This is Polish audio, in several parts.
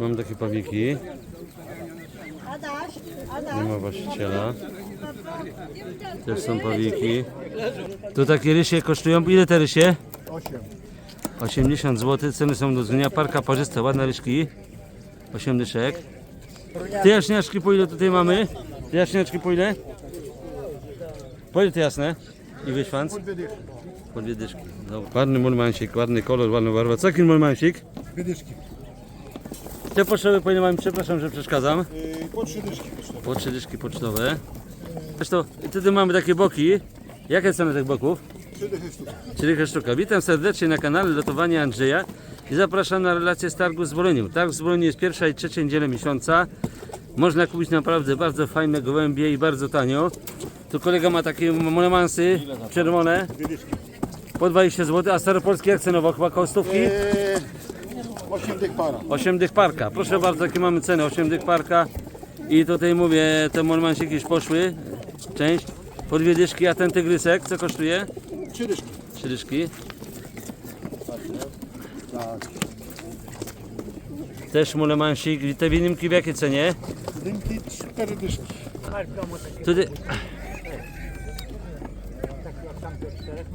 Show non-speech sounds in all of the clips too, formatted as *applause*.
Mam takie pawiki. Nie ma właściciela. Też są pawiki. Tu takie rysie kosztują. Ile te rysie? 8. 80 zł. Ceny są do zmienia. Parka parzysta, ładne ryszki. 8 dyszek. Te jaśniaczki po ile tutaj mamy? Te jaśniaczki po ile? Po ile te jasne? I wyśwanc? Po dwie dyszki. Dobra. Ładny mulmansik, ładny kolor, ładna barwa. Co taki mulmansik? Wydyszki. Te potrzeby po ile mamy? Przepraszam, że przeszkadzam. Yy, po trzy dyszki kosztowały. Po trzy dyszki pocztowe. Zresztą wtedy mamy takie boki. Jakie ceny tych boków? Trzy dychy sztuka. Sztuka. Witam serdecznie na kanale Lotowania Andrzeja i zapraszam na relację z targu z Woloniem. Targ z Woloniem jest pierwsza i trzecia niedzielę miesiąca. Można kupić naprawdę bardzo fajne gołębie i bardzo tanio. Tu kolega ma takie monemansy czerwone po 20 zł, a staropolskie jak cenowo? Chyba koło stówki? Yy, 8 dych para. 8 dych parka. Proszę bardzo, jakie mamy ceny? 8 dych parka. I tutaj mówię, te monemansiki już poszły. Część. Po dwie dyszki, a ten tygrysek co kosztuje? Trzy dyszki. Trzy dyszki. Tak. Też mulemansik. I te winimki w jakiej cenie? Dymki cztery dyszki. Tutaj,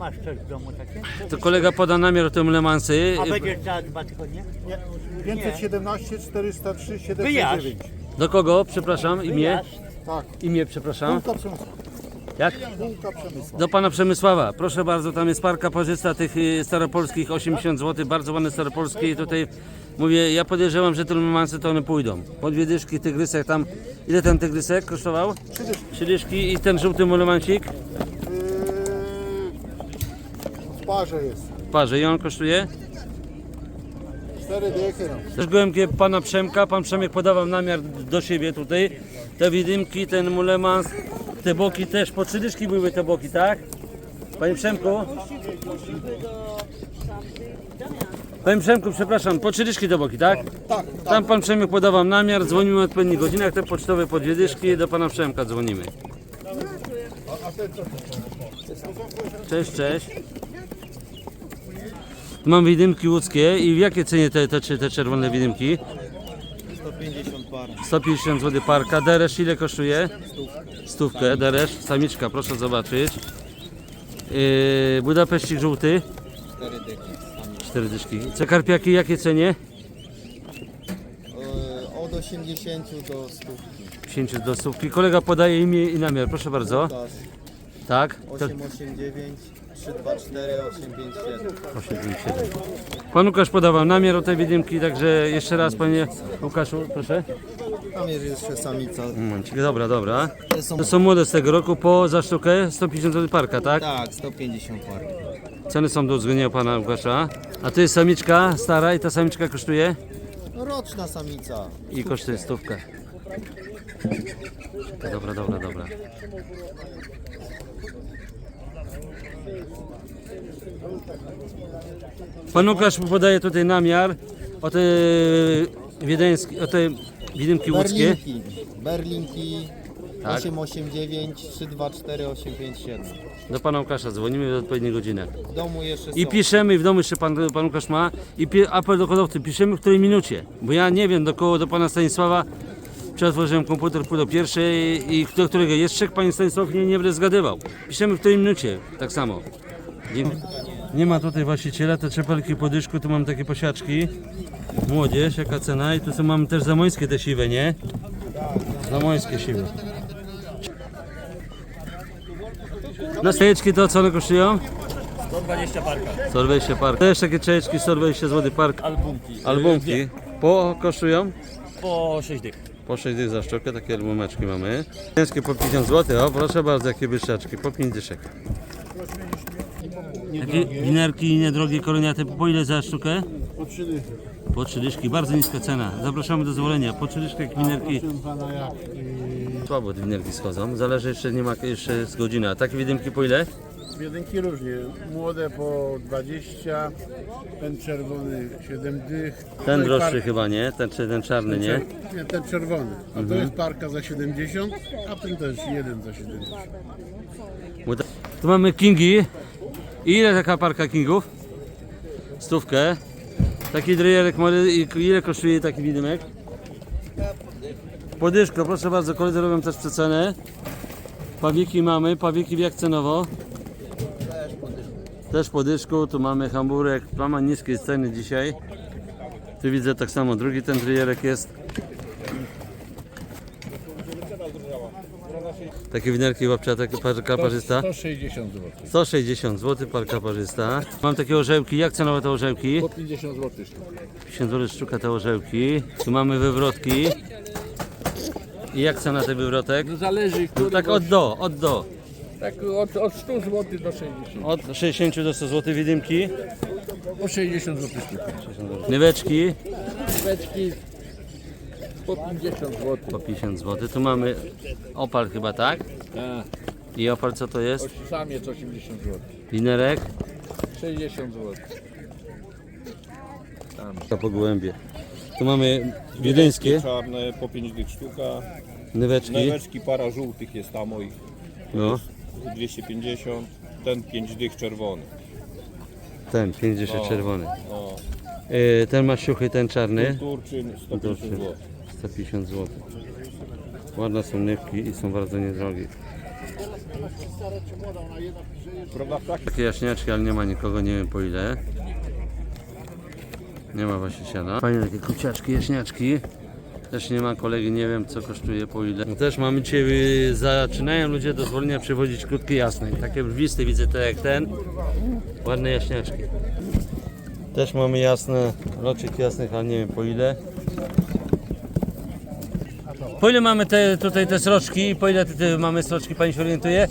Masz coś w domu takie? to kolega poda namiar te mulemansy. A będziesz za dwa tygodnie? Nie. 517, 403, Wyjaśń. 709. Do kogo? Przepraszam, imię? Wyjazd. Tak. Imię, przepraszam. Półka Przemysła. Jak? Półka Przemysła. Do pana Przemysława. Proszę bardzo, tam jest parka parzysta tych y, staropolskich, 80 zł, bardzo ładne staropolskie i tutaj mówię, ja podejrzewam, że te mulemansy to one pójdą. Po dwie dyszki, tygrysek tam. Ile ten tygrysek kosztował? Trzy dyszki. Trzy dyszki i ten żółty mulemansik Yy, w parze jest. w parze i on kosztuje? Cztery dychy. No. Też gołębie pana Przemka, pan Przemek podawał namiar do siebie tutaj. Te widymki, ten mulemans, te boki też, po trzy dyszki były te boki, tak? Panie Przemku? Panie Przemku, przepraszam, po trzy dyszki do boki, tak? Tak, Tam pan Przemek podawał namiar, dzwonimy o odpowiednich godzinach, te pocztowe po dwie dyszki, do pana Przemka dzwonimy. Cześć, cześć. Mam widymki łódzkie i w jakie cenie te, te, te czerwone widymki? 150 par. 150 zł parka. Deresz ile kosztuje? Stówkę. Deresz, samiczka, proszę zobaczyć. Yy, Budapeścik żółty, 4 dychy sami. 4 dyszki. Cekarpiaki jakie cenie? E, Od 80 do 100. 10 do stówki. Kolega podaje imię i namiar, proszę bardzo. Tak? To 889 324 857. 857. Pan Łukasz podawał namiar o tej widymki, także jeszcze raz panie Łukaszu, proszę. Tam jest jeszcze samica. Momencik, dobra, dobra. Są To są młode z tego roku, po za sztukę 150 zł parka, tak? tak, 150 par. Ceny są do uwzględnienia pana Łukasza. A to jest samiczka stara i ta samiczka kosztuje? Roczna samica. I kosztuje stówkę. Dobra, dobra, dobra. Pan Łukasz podaje tutaj namiar o te wiedeńskie, o te widymki łódzkie. Berlinki. Berlinki Tak. 889 324 857. Do pana Łukasza dzwonimy w odpowiedniej godzinach. W domu jeszcze są. I piszemy, w domu jeszcze pan, pan Łukasz ma, i pi, apel do hodowcy, piszemy w której minucie, bo ja nie wiem, do koło do pana Stanisława, czy otworzyłem komputer pół do pierwszej i do którego jest trzech, pani Stanisław nie, nie będę zgadywał. Piszemy w której minucie, tak samo. Dziękuję. Nie ma tutaj właściciela, te czepelki po dyszku, tu mam takie posiaczki. Młodzież, jaka cena i tu są, mam też zamońskie te siwe, nie? Zamońskie siwe. Na stejeczki to co one kosztują? 120 parka. 120 park. Też takie czajeczki 120 zł park. Albumki. Albumki. Po kosztują? Po 6 dych. Po 6 dych za sztukę, takie albumeczki mamy. Ciężkie po 50 zł, o proszę bardzo, jakie byszaczki, po 5 dyszek. Takie winerki niedrogie, koroniate, po ile za sztukę? Po trzy dychy. Po 3 dyszki, bardzo niska cena. Zapraszamy do zwolenia. Po 3 dyszki jak winerki. Proszę pana jak? Słabo te winerki schodzą, zależy jeszcze, nie ma jeszcze z godziny. A takie widymki po ile? Jedynki różnie. Młode po 20, ten czerwony 7 dych. Ten No droższy par- chyba, nie? Ten, czy ten czarny, nie? Nie, ten czerwony. A to jest parka za 70, a ten też jeden za 70. Bo to- Tu mamy kingi. Ile taka parka kingów? Stówkę. Taki i ile kosztuje taki widymek? Podyszko, proszę bardzo, koledzy robią też przecenę. Pawiki mamy, pawiki jak cenowo? Też podyszku, tu mamy hamburek, plama niskiej ceny dzisiaj. Tu widzę tak samo, drugi ten drejerek jest. Takie winerki łapciate, parka parzysta. 160 zł. 160 zł parka parzysta. Mam takie orzełki, jak cenowe te orzełki? Po 50 zł sztuka. 50 zł sztuka te orzełki. Tu mamy wywrotki. I jak cena tych wywrotek? No zależy, który Tak od do, od do. Tak od, od 100 zł do 60. Od 60 do 100 zł widymki. Po 60 zł sztuka. Nyweczki Beczki po 50 zł. po 50 zł. Tu mamy opal chyba, tak? A, I opal co to jest? samiec 80 zł. Winerek. 60 zł. To po gołębie. Tu mamy wiedeńskie Czarne po 5 dych sztuka. nyweczki. Neweczki para żółtych jest tam moich No, 250. Ten 5 dych czerwony. ten 50 czerwony. O, E, Ten ma siuchy, ten czarny. Turczyn 150 zł. 150 zł. Ładne są nywki i są bardzo niedrogie. Prawda w takich Takie jaśniaczki, ale nie ma nikogo, nie wiem po ile. Nie ma właściciela. Fajne takie kuciaczki, jaśniaczki. Też nie ma kolegi, nie wiem co kosztuje, po ile. No też mamy dzisiaj, zaczynają ludzie do zwolnienia przywozić krótkie jasne. Takie brwiste widzę, tak jak ten. Ładne jaśniaczki. Też mamy jasne, loczek jasnych, ale nie wiem po ile. Po ile mamy te, tutaj te sroczki? Po ile te, te mamy sroczki, pani się orientuje?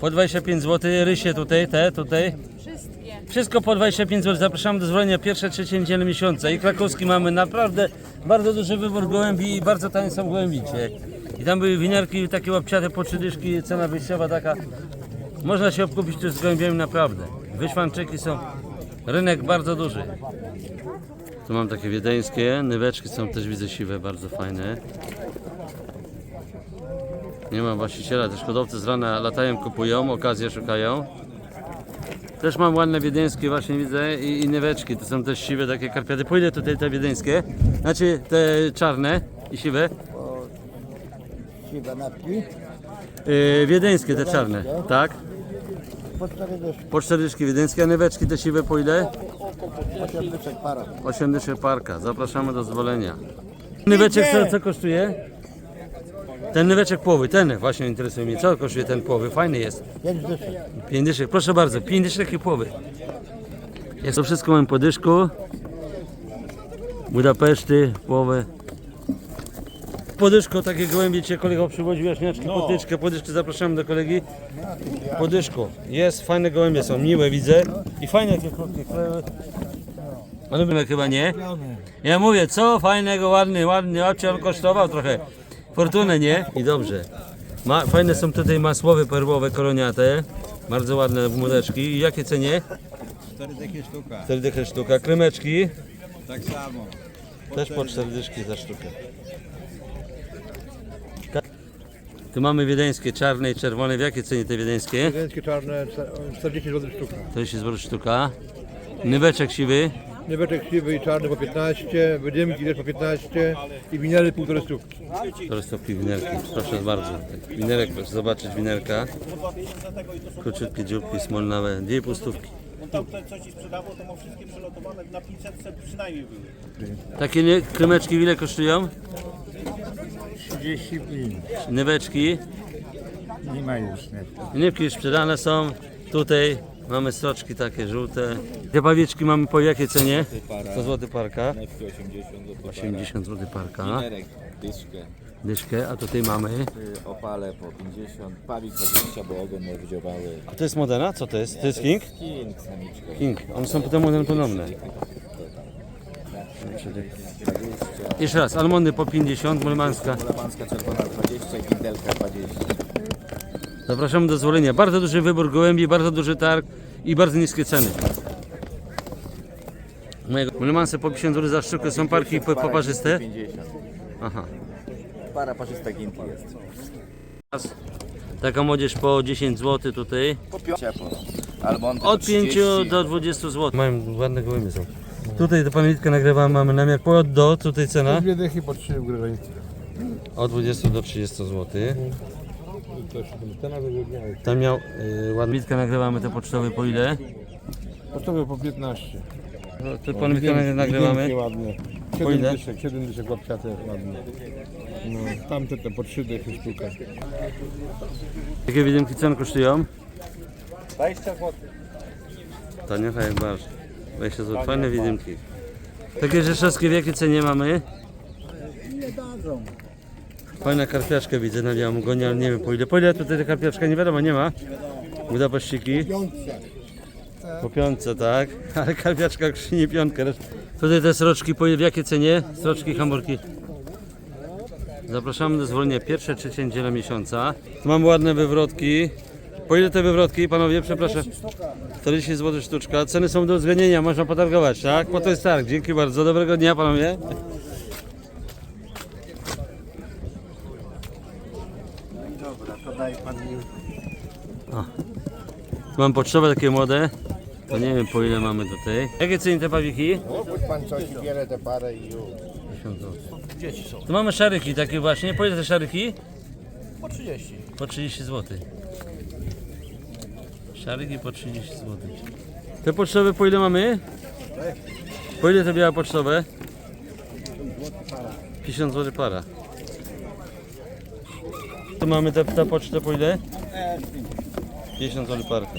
Po 25 zł, rysie tutaj, te tutaj. Wszystko po 25 zł. Zapraszamy do zwolnienia pierwsze, trzecie niedzielę miesiąca. I krakowski mamy naprawdę bardzo duży wybór gołębi i bardzo tanie są gołębicie. I tam były winiarki takie łapciate po trzy dyszki, cena wyjściowa taka. Można się obkupić tu z gołębiami naprawdę. Wyszwanczyki są, rynek bardzo duży. Tu mam takie wiedeńskie, nyweczki są też widzę siwe, bardzo fajne. Nie ma właściciela, też hodowcy z rana latają, kupują, okazję szukają. Też mam ładne wiedeńskie właśnie widzę i, i nyweczki, to są też siwe takie karpiaty. Ile tutaj te wiedeńskie? Znaczy te czarne i siwe? Siwe napki. Yy, wiedeńskie te czarne, tak? Po cztery dyszki. Po cztery dyszki wiedeńskie, a nyweczki te siwe po ile? Osiem dyszek para. 8 dyszek parka, zapraszamy do zwolenia. Nyweczek co, co kosztuje? Ten nyweczek połowy, ten właśnie interesuje mnie. Co kosztuje ten połowy? Fajny jest. Pięć dyszek. 5 dyszek, proszę bardzo, 5 dyszek i połowy. Jest to wszystko mam po dyszku. Budapeszty, połowę. Podyszko, takie gołębie cię kolega przywoził, jaśniaczki, No. potyczkę, podyszkę, zapraszamy do kolegi. Podyszko, jest, fajne gołębie są, miłe widzę. I fajne takie krótkie kleły. Ale chyba nie. Ja mówię, co fajnego, ładny, ładny, a on kosztował trochę. Fortunę, nie? I dobrze. Ma, fajne są tutaj masłowe, perłowe, koroniate. Bardzo ładne młodeczki. I jakie cenie? 4 dychy sztuka. 4 dychy sztuka. Krymeczki Tak samo. też po 4 dyszki za sztukę. Tu mamy wiedeńskie, czarne i czerwone. W jakie cenie te wiedeńskie? Wiedeńskie czarne 40 zł sztuka. To jest zł sztuka. Nyweczek siwy. Nieweczek siwy i czarny po 15, wydymki też po 15 i winery półtorej stówki. To jest to winerki. Proszę bardzo. Winerek, proszę zobaczyć winerka. Króciutkie dzióbki smolnawe. Dwie pustówki. Tam ktoś coś ci sprzedawał, to ma wszystkie przelotowane na 500 przynajmniej były. Takie nie, krymeczki ile kosztują? 35. Nyweczki. Nie ma już nie. Nywki już sprzedane są. Tutaj mamy sroczki takie żółte. Te pawieczki mamy po jakiej cenie? 100 zł parka. Newki 80 zł. 80 zł parka. Nerek, dyszkę, Dyszkę, a tutaj mamy. y, opale po 50, pawik 20, bo ogon nie wydziobały. A to jest modena? Co to jest? To jest King? King, samiczka. King. One są potem model podobne. Jeszcze raz, almondy po 50, mulmanska. Lewanska czerwona 20, gindelka 20. Zapraszamy do zwolenia. Bardzo duży wybór gołębi, bardzo duży targ i bardzo niskie ceny. Mojego mulmansy po 50 zł za sztukę są parki po- poparzyste. 50. Aha. Para parzysta ginki jest. Taka młodzież po 10 zł tutaj. Po ciepło. Albo Od 5 do 20 zł. Mają ładne gołębie są. Tutaj do panelitkę nagrywam, mamy namiar po od do, tutaj cena Dwie dychy po trzy w granicy. od 20 do 30 zł. Tam miał y, ładnitkę nagrywamy te pocztowe po ile? Pocztowe po 15. No, Tu panelitkę nagrywamy. ładne. Po ile? 7 dyszek, 7 dyszek łapcia też ładne. No, tamte te po 3 dychy sztuka. Jakie widymki cen kosztują? 20 zł. Tanie tak jak barsz. 20 zł. Fajne widymki. Takie rzeszowskie w jakiej cenie mamy? Nie dadzą. Fajna karpiaczka widzę na białym nie wiem po ile. Po ile tutaj ta karpiaczka nie wiadomo, nie ma. Budapeszciki. Piątce. Po piątce, tak. *laughs* Ale karpiaczka krzyni piątkę. Tutaj te sroczki po w jakiej cenie? Sroczki, hamburki. Zapraszamy do zwolnienia pierwsze, trzecie niedziela miesiąca. Tu ładne wywrotki. Po ile te wywrotki, panowie, przepraszam? 40 zł sztuczka. Ceny są do uwzględnienia, można potargować, tak? Po to jest targ. Dzięki bardzo. Dobrego dnia, panowie. Dobra, to daj pan mi. Mam pocztowe takie młode. To nie wiem po ile mamy tutaj. Jakie ceny te pawiki? Kupuj pan coś i bierę tę parę i już. 1000 zł. Tu mamy szaryki takie właśnie. Po ile te szaryki? Po 30. Po 30 zł. Szaryki po 30 zł. Te pocztowe po ile mamy? Po ile te białe pocztowe? 50 zł para. Tu mamy te, te pocztę po ile? 50 zł parka.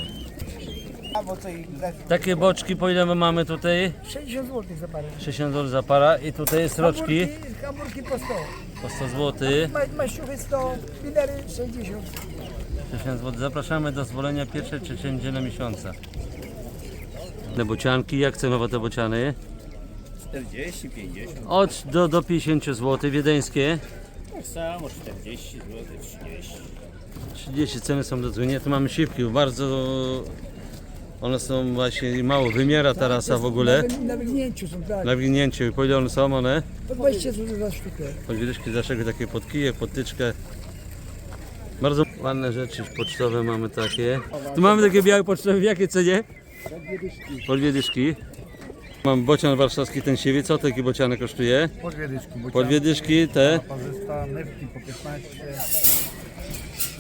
A bo co i Takie boczki po ile my mamy tutaj? 60 zł za parę. 60 zł za para i tutaj jest roczki Hamburki po 100. po 100 zł. Ma- Maściuchy 100, pilery 60. 60 zł. Zapraszamy do zwolenia pierwszej, trzeciej niedzielę miesiąca. Te bocianki, jak cenowo te bociany? 40, 50. Od do, do 50 zł, wiedeńskie. Tak samo 40 zł, 30. 30 ceny są do dzwonienia. Tu mamy siwki, bardzo one są właśnie mało wymiera ta rasa w ogóle. Na wygnięciu są, tak. Na wgnięciu, po ile one są one? Po 20 zł za sztukę. Podwieczki dlaczego takie pod kijek, pod tyczkę. Bardzo ładne rzeczy pocztowe mamy takie. Tu mamy takie białe pocztowe, w jakiej cenie? Po dwie dyszki. Mam bocian warszawski, ten siwy. Co taki bociany kosztuje? Po dwie dyszki. Po dwie dyszki, te. Parzysta, newki po 15.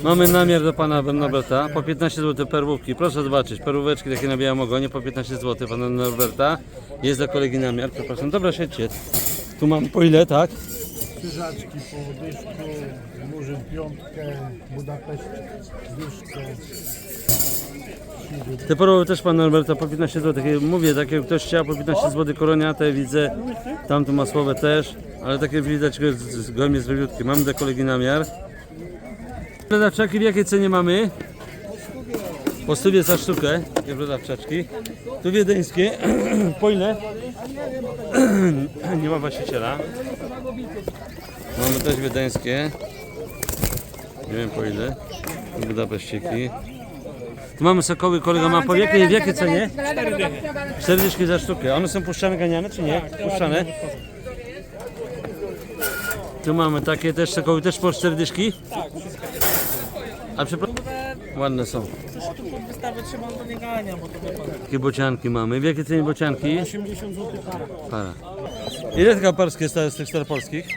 Mamy namiar do pana Norberta. Po 15 zł perłówki. Proszę zobaczyć, perłóweczki takie na białym ogonie po 15 zł pana Norberta. Jest dla kolegi namiar, przepraszam. Dobra, siedźcie. Tu mam po ile, tak? Krzyżaczki po dyszku, Murzyn piątkę, Budapeszt dyszkę. Te perłowe też pan Norberta po 15 zł. Takie, mówię, takie ktoś chciał po 15 zł koroniate, widzę. Tamto masłowe też, ale takie widać że z- gołębie zdrowiutkie. Mamy dla kolegi namiar. Brodawczaki w jakiej cenie mamy? Po stówie za sztukę, takie brodawczaczki. Tu wiedeńskie, *clears throat* po ile? *clears throat* Nie ma właściciela. Mamy też wiedeńskie. Nie wiem po ile. Budapeszciki. Tu mamy sokoły, kolega ma po jakiej, w jakiej cenie? 40 za sztukę. One są puszczane, ganiane czy nie? Puszczane. Tu mamy takie też sokoły, też po 40? A przepraszam. Ładne są. Wystawy trzeba do nie gania, bo to wie pan. Takie bocianki mamy. W jakiej cenie bocianki? 80 zł para. Para. Ile taka parska jest z tych staropolskich?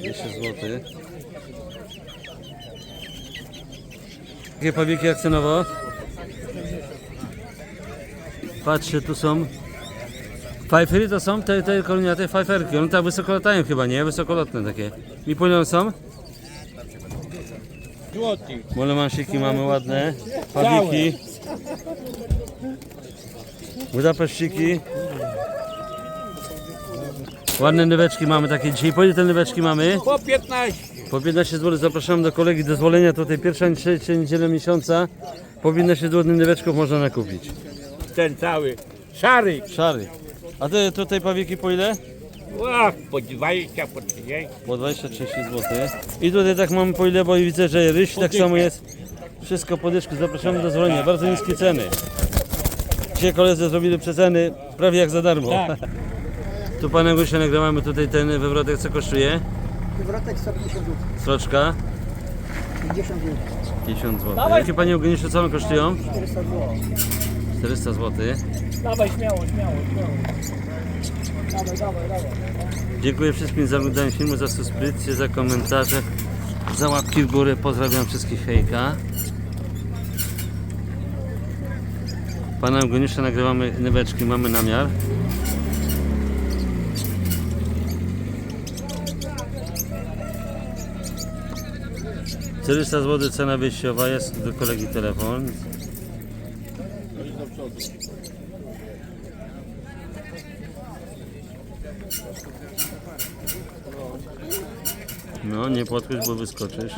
200 zł. Jakie pawieki jak cenowo? Patrzcie, tu są. Fajfery to są te, te koloniate fajferki. One tak wysoko latają chyba, nie? Wysokolotne takie. I po ile Molemansiki mamy ładne. Pawiki. Budapeszciki. Ładne nyweczki mamy takie dzisiaj. Po ile te nyweczki mamy? Po 15. Po 15 zł zapraszamy do kolegi do zwolenia tutaj pierwsza trzecia niedziela miesiąca. Po 15 zł nyweczków można nakupić. Ten cały. Szary. Szary. A te tutaj pawieki po ile? Ła, po 20, po 30. Po 20-30 zł. I tutaj tak mamy po ile, bo widzę, że ryś tak samo jest. Wszystko po dyszku. Zapraszamy do zwolenia. Bardzo niskie ceny. Dzisiaj koledzy zrobili przeceny prawie jak za darmo. *laughs* Tu pana Gusia nagrywamy tutaj ten wywrotek, co kosztuje? Wywrotek 150 zł. Sroczka 50 zł. 50 zł. Jakie panie Eugeniuszu, co one kosztują? 400 zł. 400 zł. Dawaj, śmiało, śmiało, śmiało. Dawaj, dawaj, dawaj. Dziękuję wszystkim za oglądanie filmu, za subskrypcję, za komentarze, za łapki w górę. Pozdrawiam wszystkich hejka. Pana Eugeniusza nagrywamy nyweczki, mamy namiar. Czterysta zł cena wyjściowa, jest do kolegi telefon. No nie podchodź, bo wyskoczysz.